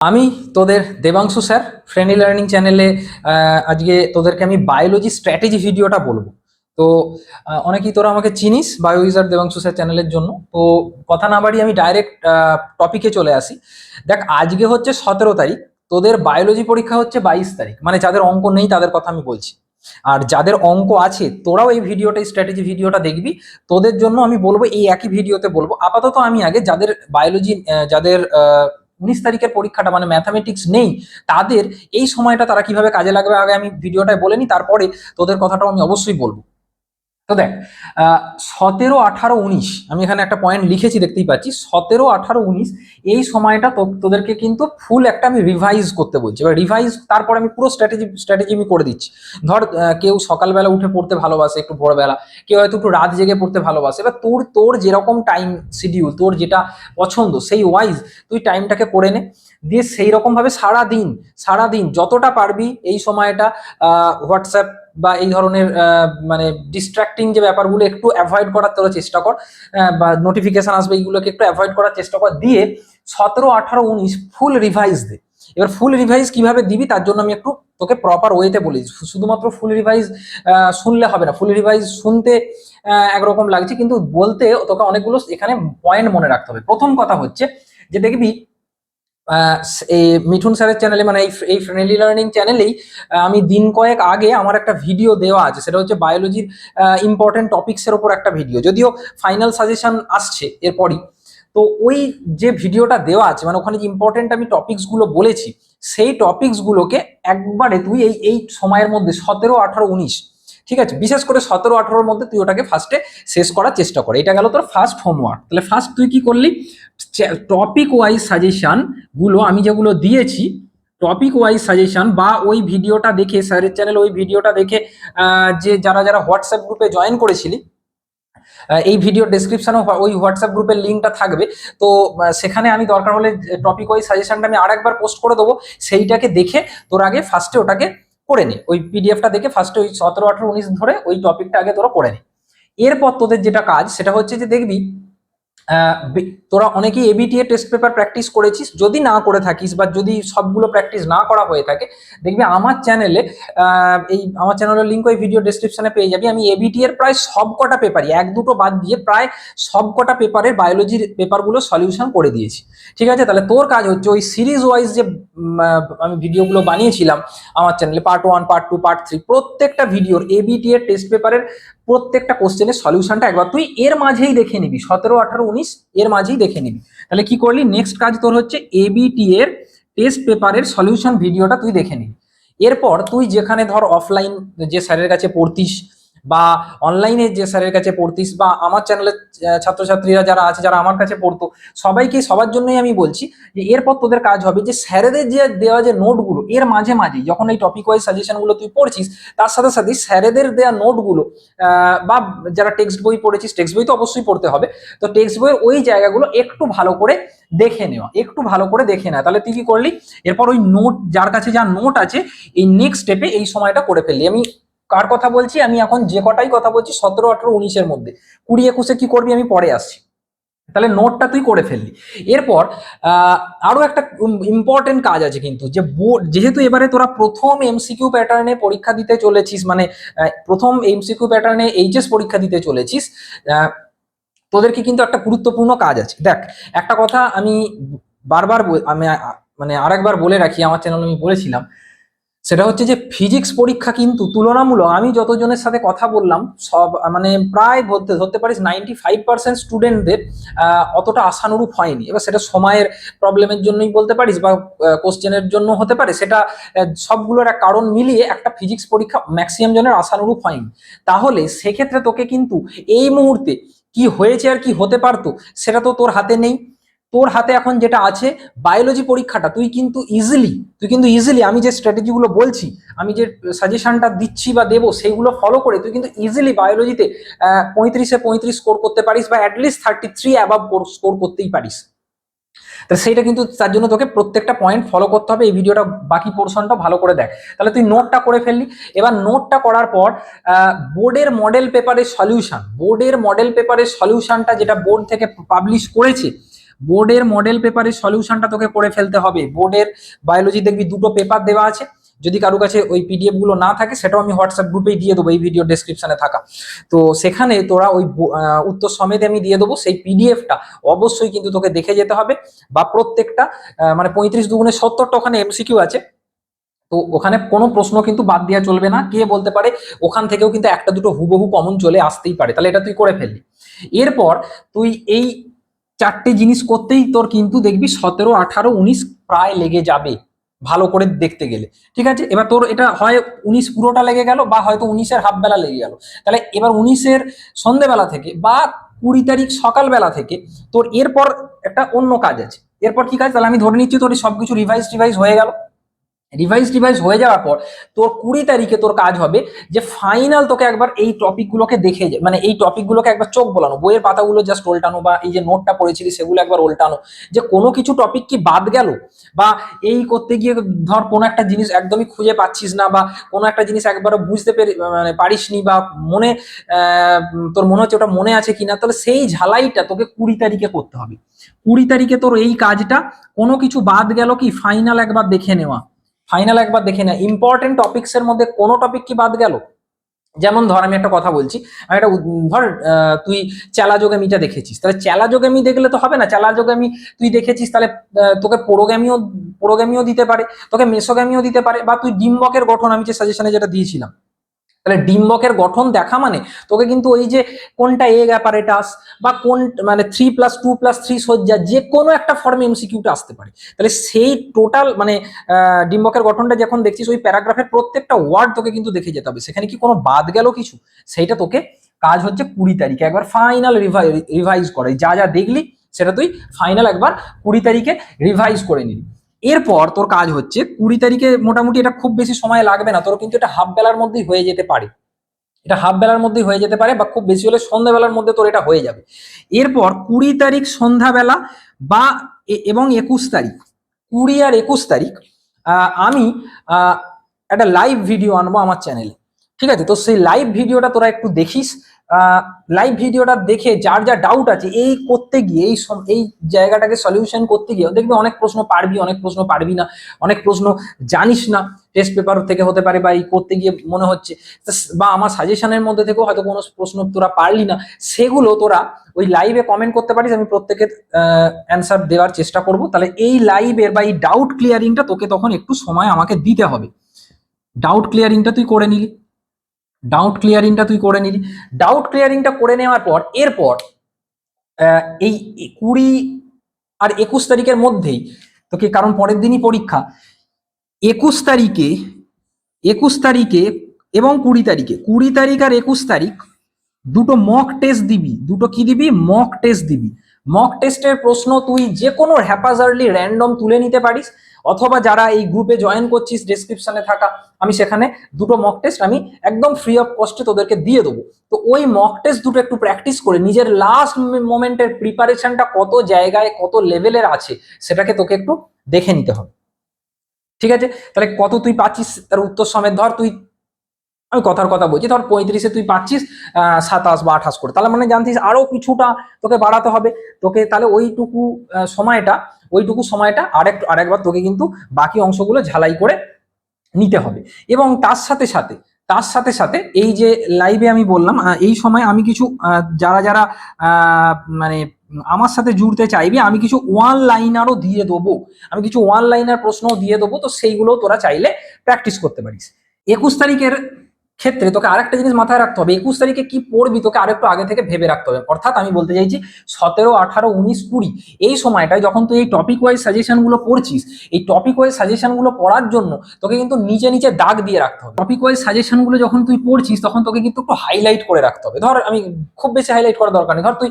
আমি তোদের Debangshu sir friendly learning চ্যানেলে আজকে তোদেরকে আমি বায়োলজি স্ট্র্যাটেজি ভিডিওটা বলব। তো অনেকেই তোরা আমাকে চিনিস বায়ো ইউজার দেবাংশু স্যার চ্যানেলের জন্য। তো, কথা না বাড়ি আমি ডাইরেক্ট টপিকে চলে আসি। দেখ, আজকে হচ্ছে সতেরো তারিখ, তোদের বায়োলজি পরীক্ষা হচ্ছে বাইশ তারিখ। মানে যাদের অঙ্ক নেই, তাদের কথা আমি বলছি। আর যাদের অঙ্ক আছে, তোরাও এই ভিডিওটা স্ট্র্যাটেজি ভিডিওটা দেখবি। তোদের জন্য আমি বলব, এই একই ভিডিওতে বলব। আপাতত আমি আগে যাদের বায়োলজি যাদের উনিশ তারিখের পরীক্ষাটা মানে ম্যাথামেটিক্স নেই। তাদের এই সময়টা তারা কীভাবে কাজে লাগবে, আগে আমি ভিডিওটায় বলে নিই, তারপরে তোদের কথাটাও আমি অবশ্যই বলব। তো দেখ সতেরো, আঠারো, উনিশ, আমি এখানে একটা পয়েন্ট লিখেছি, দেখতেই পাচ্ছি। সতেরো, আঠারো, উনিশ, এই সময়টা তোদেরকে কিন্তু ফুল একটা আমি রিভাইজ করতে বলছি। এবার রিভাইজ তারপর আমি পুরো স্ট্র্যাটেজি স্ট্র্যাটেজি আমি করে দিচ্ছি। ধর কেউ সকালবেলা উঠে পড়তে ভালোবাসে, একটু ভোরবেলা। কেউ হয়তো একটু রাত জেগে পড়তে ভালোবাসে। এবার তোর তোর যেরকম টাইম শিডিউল তোর যেটা পছন্দ, সেই ওয়াইজ তুই টাইমটাকে করে নে। দিয়ে সেই রকম ভাবে সারা দিন সারা দিন যতটা পারবি এই সময়টা হোয়াটসঅ্যাপ বা এই ধরনের মানে ডিস্ট্রাক্টিং যে ব্যাপারগুলো একটু অ্যাভয়েড করার তোরা চেষ্টা কর বা নোটিফিকেশন আসবে এইগুলোকে একটু অ্যাভয়েড করার চেষ্টা কর। দিয়ে সতেরো, আঠারো, উনিশ ফুল রিভাইজ দে। এবার ফুল রিভাইজ কীভাবে দিবি তার জন্য আমি একটু তোকে প্রপার ওয়েতে বলি শুধুমাত্র ফুল রিভাইজ শুনলে হবে না। ফুল রিভাইজ শুনতে একরকম লাগছে। কিন্তু বলতে তোকে অনেকগুলো এখানে পয়েন্ট মনে রাখতে হবে। প্রথম কথা হচ্ছে যে দেখবি এই মিঠুন স্যারের চ্যানেলে মানে এই ফ্রেন্ডলি লার্নিং চ্যানেলেই আমি দিন কয়েক আগে আমার একটা ভিডিও দেওয়া আছে। সেটা হচ্ছে বায়োলজির ইম্পর্টেন্ট টপিক্সের ওপর একটা ভিডিও যদিও ফাইনাল সাজেশন আসছে এরপরই। তো ওই যে ভিডিওটা দেওয়া আছে মানে ওখানে যে ইম্পর্টেন্ট আমি টপিকসগুলো বলেছি, সেই টপিকস গুলোকে একবারে তুই এই এই সময়ের মধ্যে, সতেরো, আঠারো, উনিশ ঠিক আছে? বিশেষ করে সতেরো, আঠারোর মধ্যে তুই ওটাকে ফার্স্টে শেষ করার চেষ্টা করে। এটা গেল তোর ফার্স্ট হোমওয়ার্ক তাহলে ফার্স্ট তুই কি করলি? টপিক ওয়াইজ সাজেশনগুলো আমি যেগুলো দিয়েছি টপিক ওয়াইজ সাজেশন বা ওই ভিডিওটা দেখে স্যারের চ্যানেল ওই ভিডিওটা দেখে যে যারা যারা হোয়াটসঅ্যাপ গ্রুপে জয়েন করেছিলি এই ভিডিও ডেসক্রিপশনে ওই হোয়াটসঅ্যাপ গ্রুপের লিঙ্কটা থাকবে। তো সেখানে আমি দরকার হলে টপিক ওয়াইজ সাজেশনটা আমি আরেকবার পোস্ট করে দেবো। সেইটাকে দেখে তোর আগে ফার্স্টে ওটাকে করে নে। ওই পিডিএফটা দেখে ফার্স্টে ওই সতেরো, আঠারো, উনিশ ধরে ওই টপিকটা আগে তোরা করে নে। এরপর তোদের যেটা কাজ সেটা হচ্ছে যে দেখবি তোরা অনেকেই এবিটিএ টেস্ট পেপার প্র্যাকটিস করেছিস, যদি না করে থাকিস বা যদি সবগুলো প্র্যাকটিস না করা হয়ে থাকে, দেখবি আমার চ্যানেলে এই আমার চ্যানেলের লিঙ্ক ওই ভিডিও ডেসক্রিপশনে পেয়ে যাবি। আমি এবিটি এর প্রায় সবকটা পেপারই এক দুটো বাদ দিয়ে প্রায় সবকটা পেপারের বায়োলজির পেপারগুলো সলিউশন করে দিয়েছি। ঠিক আছে? তাহলে তোর কাজ হচ্ছে ওই সিরিজ ওয়াইজ যে আমি ভিডিওগুলো বানিয়েছিলাম আমার চ্যানেলে part one part two part three প্রত্যেকটা ভিডিওর এবিটি এর টেস্ট পেপারের প্রত্যেকটা কোশ্চেনের সলিউশনটা একবার তুই এর মাঝেই দেখে নিবি। সতেরো, আঠারো, উনিশ এর মাঝেই দেখে নিবি। তাহলে কি করলি? নেক্সট কাজ তোর হচ্ছে এবিটি এর টেস্ট পেপারের সলিউশন ভিডিওটা তুই দেখে নিবি। এরপর তুই যেখানে ধর অফলাইন যে স্যারের কাছে পড়তিস বা অনলাইনে যে স্যারের কাছে পড়তিস বা আমার চ্যানেলের ছাত্রছাত্রীরা যারা আছে, যারা আমার কাছে পড়তো, সবাইকে সবার জন্যই আমি বলছি যে এরপর তোদের কাজ হবে যে স্যারেদের যে দেওয়া যে নোটগুলো এর মাঝে মাঝে যখন এই টপিক ওয়াইজ সাজেশনগুলো তুই পড়ছিস, তার সাথে সাথে স্যারেদের দেওয়া নোটগুলো বা যারা টেক্সট বই পড়েছিস টেক্সট বই তো অবশ্যই পড়তে হবে, তো টেক্সট বইয়ের ওই জায়গাগুলো একটু ভালো করে দেখে নেওয়া, একটু ভালো করে দেখে নেওয়া, তাহলে তুই কি করলি? এরপর ওই নোট যার কাছে যা নোট আছে, এই নেক্সট স্টেপে এই সময়টা করে ফেললি। আমি কার কথা বলছি? আমি এখন যে কটাই কথা বলছি সতেরো আঠারো উনিশের মধ্যে। কুড়ি একুশে কি করবি? আমি পরে আসছি। তাহলে নোটটা তুই করে ফেললি। এরপর আহ, আরও একটা ইম্পর্টেন্ট কাজ আছে কিন্তু যে বোর্ড যেহেতু এবারে তোরা প্রথম এমসিকিউ প্যাটার্নে পরীক্ষা দিতে চলেছিস মানে প্রথম এমসিকিউ প্যাটার্নে এইচএস পরীক্ষা দিতে চলেছিস তোদেরকে কিন্তু একটা গুরুত্বপূর্ণ কাজ আছে। দেখ একটা কথা আমি বারবার আমি মানে আরেকবার বলে রাখি আমার চ্যানেলে আমি বলেছিলাম সেটা হচ্ছে যে ফিজিক্স পরীক্ষা কিন্তু তুলনামূলক আমি যতজনের সাথে কথা বললাম, সব মানে প্রায় ধরতে ধরতে পারিস নাইনটি ফাইভ পার্সেন্ট স্টুডেন্টদের অতটা আশানুরূপ হয়নি। এবার সেটা সময়ের প্রবলেমের জন্যই বলতে পারিস বা কোশ্চেনের জন্য হতে পারে। সেটা সবগুলোর এক কারণ মিলিয়ে একটা ফিজিক্স পরীক্ষা ম্যাক্সিমাম জনের আশানুরূপ হয়নি। তাহলে সেক্ষেত্রে তোকে কিন্তু এই মুহূর্তে কি হয়েছে আর কি হতে পারতো, সেটা তো তোর হাতে নেই। তোর হাতে এখন যেটা আছে বায়োলজি পরীক্ষাটা, তুই কিন্তু ইজিলি তুই কিন্তু ইজিলি আমি যে স্ট্র্যাটেজিগুলো বলছি, আমি যে সাজেশনটা দিচ্ছি বা দেবো, সেইগুলো ফলো করে তুই কিন্তু ইজিলি বায়োলজিতে পঁয়ত্রিশে পঁয়ত্রিশ স্কোর করতে পারিস বা at least thirty three above score করতেই পারিস। তো সেইটা কিন্তু তার জন্য তোকে প্রত্যেকটা পয়েন্ট ফলো করতে হবে, এই ভিডিওটা বাকি পোর্শনটা ভালো করে দেখ। তাহলে তুই নোটটা করে ফেললি। এবার নোটটা করার পর বোর্ডের মডেল পেপারের সলিউশন বোর্ডের মডেল পেপারের সলিউশনটা যেটা বোর্ড থেকে পাবলিশ করেছে বোর্ডের মডেল পেপারের সলিউশনটা তোকে করে ফেলতে হবে। বোর্ডের বায়োলজি দেখবি দুটো পেপার দেওয়া আছে। যদি কারও কাছে ওই পিডিএফগুলো না থাকে, সেটাও আমি হোয়াটসঅ্যাপ গ্রুপেই দিয়ে দেবো, এই ভিডিও ডেসক্রিপশনে থাকা। তো সেখানে তোরা ওই উত্তর সমেত আমি দিয়ে দেবো, সেই পিডিএফটা অবশ্যই কিন্তু তোকে দেখে যেতে হবে। বা প্রত্যেকটা মানে পঁয়ত্রিশ দুগুণে সত্তরটা ওখানে এমসিকিউ আছে। তো ওখানে কোনো প্রশ্ন কিন্তু বাদ দেওয়া চলবে না। কে বলতে পারে, ওখান থেকেও কিন্তু একটা দুটো হুবহু কমন চলে আসতেই পারে। তাহলে এটা তুই করে ফেললি। এরপর তুই এই চারটে জিনিস করতেই তোর কিন্তু দেখবি সতেরো, আঠারো, উনিশ প্রায় লেগে যাবে ভালো করে দেখতে গেলে। ঠিক আছে? এবার তোর এটা হয় উনিশ পুরোটা লেগে গেল বা হয়তো উনিশের হাফ বেলা লেগে গেল। তাহলে এবার উনিশের সন্ধেবেলা থেকে বা কুড়ি তারিখ সকালবেলা থেকে তোর এরপর একটা অন্য কাজ আছে। এরপর কি কাজ? তাহলে আমি ধরে নিচ্ছি তোর সবকিছু রিভাইজ টিভাইজ হয়ে গেল। রিভাইজ টিভাইজ হয়ে যাওয়ার পর তোর কুড়ি তারিখে তোর কাজ হবে যে ফাইনাল তোকে একবার এই টপিকগুলোকে দেখে মানে এই টপিকগুলোকে একবার চোখ বোলানো। বইয়ের পাতাগুলো জাস্ট উল্টানো বা এই যে নোটটা পড়েছিলি সেগুলো একবার উল্টানো যে কোনো কিছু টপিক কি বাদ গেল? বা এই করতে গিয়ে ধর কোনো একটা জিনিস একদমই খুঁজে পাচ্ছিস না বা কোনো একটা জিনিস একবারও বুঝতে পেরে মানে পারিসনি বা মনে তোর মনে হচ্ছে ওটা মনে আছে কিনা, তাহলে সেই ঝালাইটা তোকে কুড়ি তারিখে করতে হবে। কুড়ি তারিখে তোর এই কাজটা কোনো কিছু বাদ গেল কি? ফাইনাল একবার দেখে নেওয়া। ফাইনাল একবার দেখে না। ইম্পর্টেন্ট টপিকস এর মধ্যে কোনো টপিক কি বাদ গেল? যেমন ধর, আমি একটা কথা বলছি। আমি একটা ধর তুই চ্যালাজোগামিটা দেখেছিস। তাহলে চ্যালাজোগামি দেখলে তো হবে না। চ্যালাজোগামি তুই দেখেছিস, তাহলে তোকে পোরোগ্যামিও পোরোগ্যামিও দিতে পারে। তোকে মেসোগামিও দিতে পারে। বা তুই ডিম্বকের গঠন আমি যে সাজেশনে যেটা দিয়েছিলাম। তাহলে ডিম্বকের গঠন দেখা মানে? তোকে কিন্তু ওই যে কোনটা এগ অ্যাপারেটাস বা কোন মানে three plus two plus three সজ্জা, যে কোনো একটা ফর্মে এমসিকিউটা আসতে পারে। তাহলে সেই টোটাল মানে ডিম্বকের গঠনটা যখন দেখছিস, ওই প্যারাগ্রাফের প্রত্যেকটা ওয়ার্ড তোকে কিন্তু দেখে যেতে হবে। সেখানে কি কোনো বাদ গেল কিছু? সেইটা তোকে কাজ হচ্ছে কুড়ি তারিখে একবার ফাইনাল রিভাইজ করে। যা যা দেখলি, সেটা তুই ফাইনাল একবার কুড়ি তারিখে রিভাইজ করে নিবি। এরপর তোর কাজ হচ্ছে কুড়ি তারিখে মোটামুটি এটা খুব বেশি সময় লাগবে না, তোর কিন্তু এটা হাফ বেলার মধ্যেই হয়ে যেতে পারে। এটা হাফ বেলার মধ্যেই হয়ে যেতে পারে বা খুব বেশি হলে সন্ধ্যাবেলার মধ্যে তোর এটা হয়ে যাবে। এরপর কুড়ি তারিখ সন্ধ্যাবেলা বা এবং একুশ তারিখ, কুড়ি আর একুশ তারিখ আমি একটা লাইভ ভিডিও আনব আমার চ্যানেলে ঠিক আছে? তো সেই লাইভ ভিডিওটা তোরা একটু দেখিস লাইভ ভিডিওটা দেখে যার যা ডাউট আছে, এই করতে গিয়ে, এই এই জায়গাটাকে সলিউশন করতে গিয়ে, দেখবি অনেক প্রশ্ন পারবি, অনেক প্রশ্ন পারবি না, অনেক প্রশ্ন জানিস না টেস্ট পেপার থেকে হতে পারে বা এই করতে গিয়ে মনে হচ্ছে। বা আমার সাজেশনের মধ্যে থেকেও হয়তো কোনো প্রশ্ন তোরা পারলি না, সেগুলো তোরা ওই লাইভে কমেন্ট করতে পারিস, আমি প্রত্যেকের অ্যান্সার দেওয়ার চেষ্টা করব। তাহলে এই লাইভের বা এই ডাউট ক্লিয়ারিংটা তোকে তখন একটু সময় আমাকে দিতে হবে। ডাউট ক্লিয়ারিংটা তুই করে নিলি। ডাউট ক্লিয়ারিংটা তুই করে নিলি। ডাউট ক্লিয়ারিংটা করে নেওয়ার পর, এরপর এই কুড়ি আর একুশ তারিখের মধ্যেই, তোকে কারণ পরের দিনই পরীক্ষা, একুশ তারিখে একুশ তারিখে এবং কুড়ি তারিখে, কুড়ি তারিখ আর একুশ তারিখ, দুটো মক টেস্ট দিবি। দুটো কি দিবি? মক টেস্ট দিবি। মক টেস্টের প্রশ্ন তুই যে কোনো হ্যাপাজার্লি র্যান্ডম তুলে নিতে পারিস, অথবা যারা এই গ্রুপে জয়েন করছিস ডেসক্রিপশনে থাকা, আমি সেখানে দুটো মক টেস্ট আমি একদম ফ্রি অফ কস্টে তোদেরকে দিয়ে দেবো। তো ওই মক টেস্ট দুটো একটু প্র্যাকটিস করে, নিজের লাস্ট মোমেন্টের প্রিপারেশনটা কত জায়গায়, কত লেভেলের আছে, সেটাকে তোকে একটু দেখে নিতে হবে। ঠিক আছে? তাহলে কত তুই পাচ্ছিস? তার উত্তর সমেত ধর, তুই আমি কথার কথা বলছি। ধর পঁয়ত্রিশে তুই পাচ্ছিস সাতাশ বা আঠাশ করে। তাহলে মানে জানতিস আরও কিছুটা তোকে বাড়াতে হবে। তোকে তাহলে ওইটুকু সময়টা ওইটুকু সময়টা আরেক আরেকবার তোকে কিন্তু বাকি অংশগুলো ঝালাই করে নিতে হবে। এবং তার সাথে সাথে, তার সাথে সাথে এই যে লাইভে আমি বললাম এই সময় আমি কিছু যারা যারা মানে আমার সাথে জুড়তে চাইবে, আমি কিছু ওয়ান লাইনারও দিয়ে দেবো। আমি কিছু ওয়ান লাইনার প্রশ্নও দিয়ে দেবো, তো সেইগুলো তোরা চাইলে প্র্যাকটিস করতে পারিস। একুশ তারিখের ক্ষেত্রে তোকে আরেকটা জিনিস মাথায় রাখতে হবে, একুশ তারিখে কি পড়বি তোকে আরেকটু আগে থেকে ভেবে রাখতে হবে। অর্থাৎ আমি বলতে চাইছি, সতেরো, আঠারো, উনিশ, কুড়ি, এই সময়টায় যখন তুই এই টপিক ওয়াইজ সাজেশনগুলো পড়ছিস, এই টপিক ওয়াইজ সাজেশনগুলো পড়ার জন্য তোকে কিন্তু নিচে নিচে দাগ দিয়ে রাখতে হবে। টপিক ওয়াইজ সাজেশনগুলো যখন তুই পড়ছিস, তখন তোকে কিন্তু একটু হাইলাইট করে রাখতে হবে। ধর আমি খুব বেশি হাইলাইট করার দরকার নেই। ধর তুই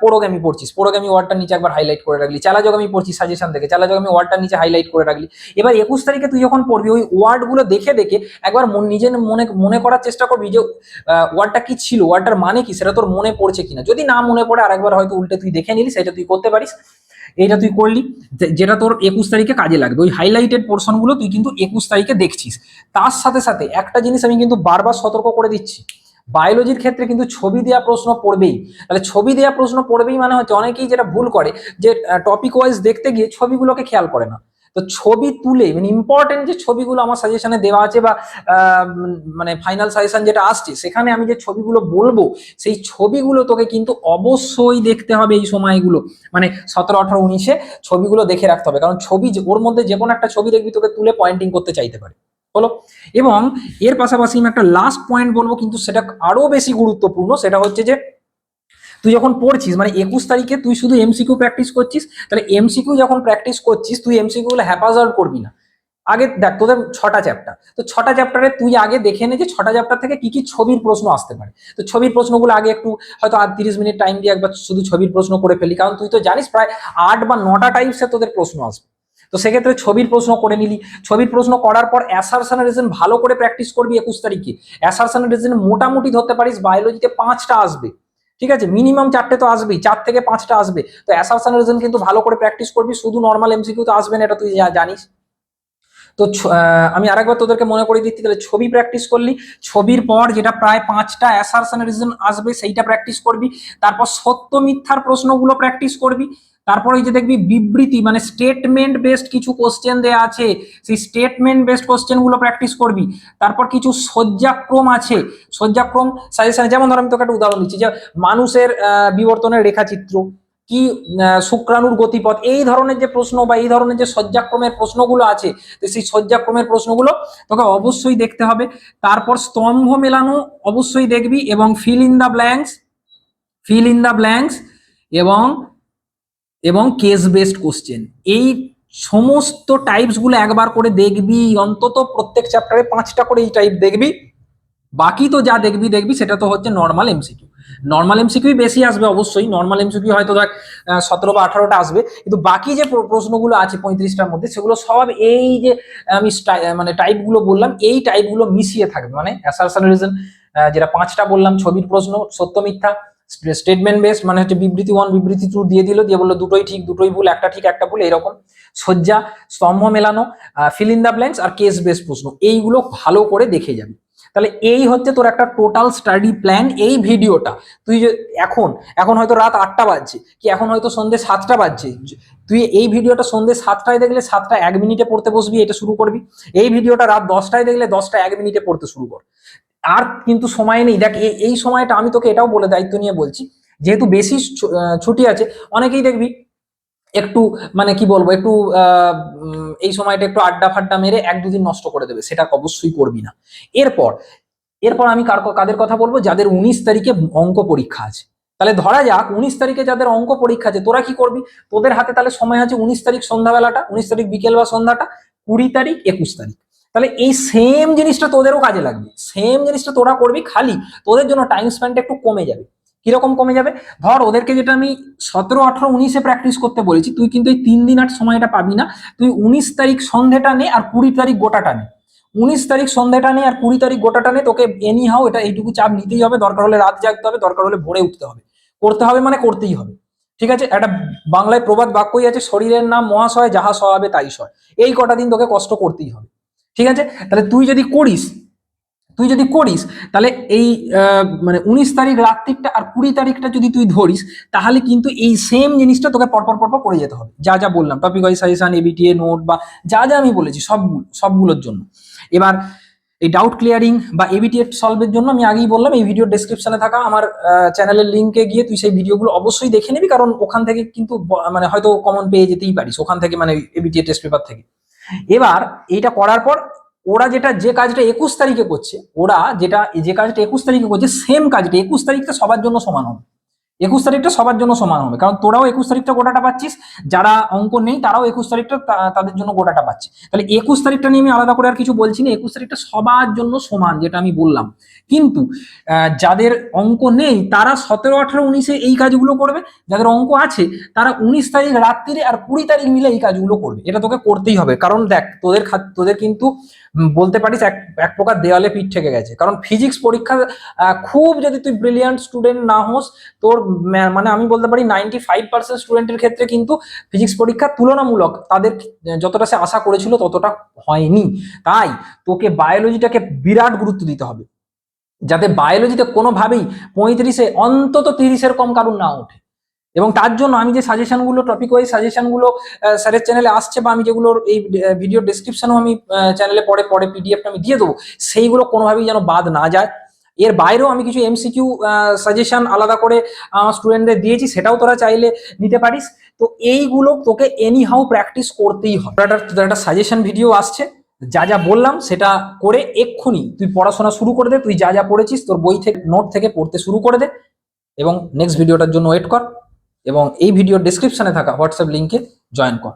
পোড়োগামি পড়ছিস, পোড়োগামি ওয়ার্ডটার নিচে একবার হাইলাইট করে রাখলি, চালাজগামি পড়ছিস সাজেশন থেকে, চালাজগামি ওয়ার্ডটার নিচে হাইলাইট করে রাখলি। এবার একুশ তারিখে তুই যখন পড়বি, ওই ওয়ার্ডগুলো দেখে দেখে একবার নিজের মনে মনে করার চেষ্টা করবি যে ওয়ার্ডটা কি ছিল ওয়ার্ডটার মানে কি, সেটা তোর মনে পড়ছে কিনা। যদি না মনে পড়ে, আরেকবার হয়তো উল্টে তুই দেখে নিলি, সেটা তুই করতে পারিস। এটা তুই করলি যেটা তোর একুশ তারিখে কাজে লাগবে। ওই হাইলাইটেড পোর্শনগুলো তুই কিন্তু একুশ তারিখে দেখছিস। তার সাথে সাথে একটা জিনিস আমি কিন্তু বারবার সতর্ক করে দিচ্ছি। বায়োলজির ক্ষেত্রে কিন্তু ছবি দেওয়া প্রশ্ন পড়বেই। তাহলে ছবি দেওয়া প্রশ্ন পড়বেই মানে হচ্ছে অনেকেই যেটা ভুল করে, যে টপিক ওয়াইজ দেখতে গিয়ে ছবিগুলোকে খেয়াল করে না। তো ছবি তুলে মানে ইম্পর্টেন্ট যে ছবিগুলো আমার সাজেশনে দেওয়া আছে বা মানে ফাইনাল সাজেশন যেটা আসছে, সেখানে আমি যে ছবিগুলো বলব, সেই ছবিগুলো তোকে কিন্তু অবশ্যই দেখতে হবে এই সময়গুলো। মানে সতেরো, আঠারো, উনিশে ছবিগুলো দেখে রাখতে হবে। কারণ ছবি ওর মধ্যে যে কোনো একটা ছবি দেখবি, তোকে তুলে পয়েন্টিং করতে চাইতে পারে। বলো? এবং এর পাশাপাশি আমি একটা লাস্ট পয়েন্ট বলব, কিন্তু সেটা আরও বেশি গুরুত্বপূর্ণ, সেটা হচ্ছে যে তুই যখন পড়ছিস মানে একুশ তারিখে তুই শুধু এমসিকিউ প্র্যাকটিস করছিস, তাহলে এমসিকিউ যখন প্র্যাকটিস করছিস, তুই এমসিকিউ গুলো হ্যাপাজার্ড করবি না। আগে দেখ, তোদের ছটা চ্যাপ্টার তো ছটা চ্যাপ্টারে তুই আগে দেখে নে যে ছটা চ্যাপ্টার থেকে কি কি ছবির প্রশ্ন আসতে পারে। তো ছবির প্রশ্নগুলো আগে একটু হয়তো আর তিরিশ মিনিট টাইম দিয়ে একবার শুধু ছবির প্রশ্ন করে ফেলি। কারণ তুই তো জানিস, প্রায় আট বা নটা টাইপসে তোদের প্রশ্ন আসবে। তো সেক্ষেত্রে ছবির প্রশ্ন করে নিলি। ছবির প্রশ্ন করার পর অ্যাসারশন রিজন ভালো করে প্র্যাকটিস করবি একুশ তারিখে। অ্যাসারশন রিজন মোটামুটি ধরতে পারিস বায়োলজিতে পাঁচটা আসবে। ঠিক আছে? মিনিমাম চারটে তো আসবেই, চার থেকে পাঁচটা আসবে। তো অ্যাসারশন রিজন কিন্তু ভালো করে প্র্যাকটিস করবি, শুধু নর্মাল এমসিকিউ তো আসবে না, এটা তুই জানিস। তো আমি আরেকবার তোদেরকে মনে করে দিচ্ছি, তাহলে ছবি প্র্যাকটিস করলি, ছবির পর যেটা প্রায় পাঁচটা অ্যাসারশন রিজন আসবে, সেইটা প্র্যাকটিস করবি, তারপর সত্য মিথ্যার প্রশ্নগুলো প্র্যাকটিস করবি তারপর যে দেখবি বিবৃতি মানে স্টেটমেন্ট বেসড কিছু কোশ্চেন দেয়া আছে, সেই স্টেটমেন্ট বেসড কোশ্চেনগুলো প্র্যাকটিস করবি। তারপর কিছু সজ্জাক্রম আছে সজ্জাক্রম সাজেশন যেমন ধর আমি তোকে একটা উদাহরণ দিচ্ছি যে মানুষের বিবর্তনের রেখাচিত্র, কি শুক্রাণুর গতিপথ, এই ধরনের যে প্রশ্ন বা এই ধরনের যে সজ্জাক্রমের প্রশ্নগুলো আছে, তো সেই সজ্জাক্রমের প্রশ্নগুলো তোকে অবশ্যই দেখতে হবে। তারপর স্তম্ভ মেলানো অবশ্যই দেখবি এবং fill in the blanks fill in the blanks এবং এবং কেস বেসড কোশ্চেন এই সমস্ত টাইপসগুলো একবার করে দেখবি, অন্তত প্রত্যেক চ্যাপ্টারে পাঁচটা করে এই টাইপ দেখবি। বাকি তো যা দেখবি দেখবি, সেটা তো হচ্ছে নর্মাল এমসিকিউ নর্মাল এমসিকিউ বেশি আসবে অবশ্যই নর্মাল এমসিকিউ হয়তো দেখ সতেরো বা আঠারোটা আসবে। কিন্তু বাকি যে প্রশ্নগুলো আছে পঁয়ত্রিশটার মধ্যে, সেগুলো সব এই যে আমি মানে টাইপগুলো বললাম, এই টাইপগুলো মিশিয়ে থাকবে। মানে অ্যাসারশন রিজন যেটা পাঁচটা বললাম, ছবির প্রশ্ন, সত্য মিথ্যা স্টেটমেন্ট বেসড মানে হচ্ছে বিবৃতি ওয়ান বিবৃতি টু দিয়ে দিল, দিয়ে বলল দুটোই ঠিক, দুটোই ভুল, একটা ঠিক, একটা ভুল, এরকম। সজ্জা স্তম্ভ মেলানো ফিল ইন দ্য ব্ল্যাঙ্কস আর কেস বেসড প্রশ্ন, এইগুলো ভালো করে দেখে যাবি। তাহলে এই হচ্ছে তোর একটা টোটাল স্টাডি প্ল্যান এই ভিডিওটা। তুই যে, এখন এখন হয়তো রাত আটটা বাজছে, কি এখন হয়তো সন্ধ্যে সাতটা বাজছে? তুই এই ভিডিওটা সন্ধ্যে সাতটায় দেখলে সাতটা এক মিনিটে পড়তে বসবি, এটা শুরু করবি। এই ভিডিওটা রাত দশটায় দেখলে দশটা এক মিনিটে পড়তে শুরু কর। আর কিন্তু সময় নেই। দেখ এই- সময়টা আমি তোকে এটাও বলে দায়িত্ব নিয়ে বলছি, যেহেতু বেশি ছুটি আছে, অনেকেই দেখবি একটু মানে কি বলব, একটু এই সময়টা একটু আড্ডা ফাড্ডা মেরে এক দুদিন নষ্ট করে দেবে, সেটা অবশ্যই করবি না। এরপর এরপর আমি কার কাদের কথা বলব? যাদের উনিশ তারিখে অঙ্ক পরীক্ষা আছে। তাহলে ধরা যাক, উনিশ তারিখে যাদের অঙ্ক পরীক্ষা আছে, তোরা কি করবি? তোদের হাতে তাহলে সময় আছে উনিশ তারিখ সন্ধ্যাবেলাটা, উনিশ তারিখ বিকেল বা সন্ধ্যাটা, কুড়ি তারিখ একুশ তারিখ। তাহলে এই সেম জিনিসটা তোদেরও কাজে লাগবে। সেম জিনিসটা তোরা করবি খালি। তোদের জন্য টাইম স্পেন্ডটা একটু কমে যাবে। কীরকম কমে যাবে? ধর ওদেরকে যেটা আমি সতেরো, আঠারো, উনিশে প্র্যাকটিস করতে বলেছি, তুই কিন্তু এই তিন দিন আর সময়টা পাবি না। তুই উনিশ তারিখ সন্ধ্যেটা নে আর কুড়ি তারিখ গোটাটা নে। উনিশ তারিখ সন্ধ্যাটা নে আর কুড়ি তারিখ গোটাটা নে। তোকে এনি হাও এটা এইটুকু চাপ নিতেই হবে। দরকার হলে রাত জাগতে হবে, দরকার হলে ভোরে উঠতে হবে। করতে হবে মানে করতেই হবে। ঠিক আছে? একটা বাংলায় প্রবাদ বাক্যই আছে, শরীরের নাম মহাশয়, যাহা সহাবে তাই সয়। এই কটা দিন তোকে কষ্ট করতেই হবে। ঠিক আছে? তাহলে তুই যদি করিস, তুই যদি করিস, তাহলে এই মানে উনিশ তারিখ রাত্রিটা আর কুড়ি তারিখটা যদি তুই ধরিস, তাহলে কিন্তু এই সেম জিনিসটা তোকে পরপর পরপর করে যেতে হবে। যা যা বললাম topic wise suggestion ABTA note বা যা যা আমি বলেছি, সবগুলো, সবগুলোর জন্য। এবার এই ডাউট ক্লিয়ারিং বা এবিটিএ সলভের জন্য আমি আগেই বললাম, এই ভিডিও ডেসক্রিপশনে থাকা আমার চ্যানেলের লিঙ্কে গিয়ে তুই সেই ভিডিওগুলো অবশ্যই দেখে নিবি, কারণ ওখান থেকে কিন্তু মানে হয়তো কমন পেয়ে যেতেই পারিস, ওখান থেকে মানে এবিটিএ টেস্ট পেপার থেকে। এবার এটা করার পর ওরা যেটা যে কাজটা একুশ তারিখে করছে, ওরা যেটা, যে কাজটা একুশ তারিখে করছে সেম কাজটা একুশ তারিখটা সবার জন্য সমান হবে। একুশ তারিখটা সবার জন্য সমান হবে। কারণ তোরাও একুশ তারিখটা গোটাটা পাচ্ছিস, যারা অঙ্ক নেই তারাও একুশ তারিখটা তাদের জন্য গোটাটা পাচ্ছে। তাহলে একুশ তারিখটা নিয়ে আমি আলাদা করে আর কিছু বলছি না, একুশ তারিখটা সবার জন্য সমান যেটা আমি বললাম। কিন্তু যাদের অঙ্ক নেই তারা সতেরো, আঠারো, উনিশে এই কাজগুলো করবে, যাদের অঙ্ক আছে তারা উনিশ তারিখ রাত্রিরে আর কুড়ি তারিখ মিলে এই কাজগুলো করবে। এটা তোকে করতেই হবে। কারণ দেখ, তোদের তোদের কিন্তু বলতে পারিস এক এক প্রকার দেওয়ালে পিঠ থেকে গেছে। কারণ ফিজিক্স পরীক্ষা খুব যদি তুই ব্রিলিয়ান্ট স্টুডেন্ট না হোস, তোর মানে আমি বলতে পারি নাইনটি ফাইভ পার্সেন্ট স্টুডেন্টের ক্ষেত্রে কিন্তু ফিজিক্স পরীক্ষা তুলনামূলক তাদের যতটা সে আশা করেছিল ততটা হয়নি। তাই তোকে বায়োলজিটাকে বিরাট গুরুত্ব দিতে হবে। যাতে বায়োলজিতে কোনোভাবেই পঁয়ত্রিশে, অন্তত তিরিশের কম কারণ না ওঠে। এবং তার জন্য আমি যে সাজেশনগুলো টপিক ওয়াইজ সাজেশনগুলো স্যারের চ্যানেলে আসছে বা আমি যেগুলোর এই ভিডিও ডেসক্রিপশনেও আমি চ্যানেলে পরে পরে পিডিএফটা আমি দিয়ে দেবো, সেইগুলো কোনোভাবেই যেন বাদ না যায়। এর বাইরেও আমি কিছু এমসিকিউ সাজেশন আলাদা করে আমার স্টুডেন্টদের দিয়েছি, সেটাও তোরা চাইলে নিতে পারিস। তো এইগুলো তোকে এনি হাউ প্র্যাকটিস করতেই হবে। একটা- তোর একটা সাজেশন ভিডিও আসছে, যা যা বললাম সেটা করে এক্ষুনি তুই পড়াশোনা শুরু করে দে, তুই যা যা পড়েছিস তোর বই থেকে নোট থেকে পড়তে শুরু করে দে, এবং নেক্সট ভিডিওটার জন্য ওয়েট কর। এবং এই ভিডিওর ডিসক্রিপশনে থাকা হোয়াটসঅ্যাপ লিঙ্কে জয়েন কর।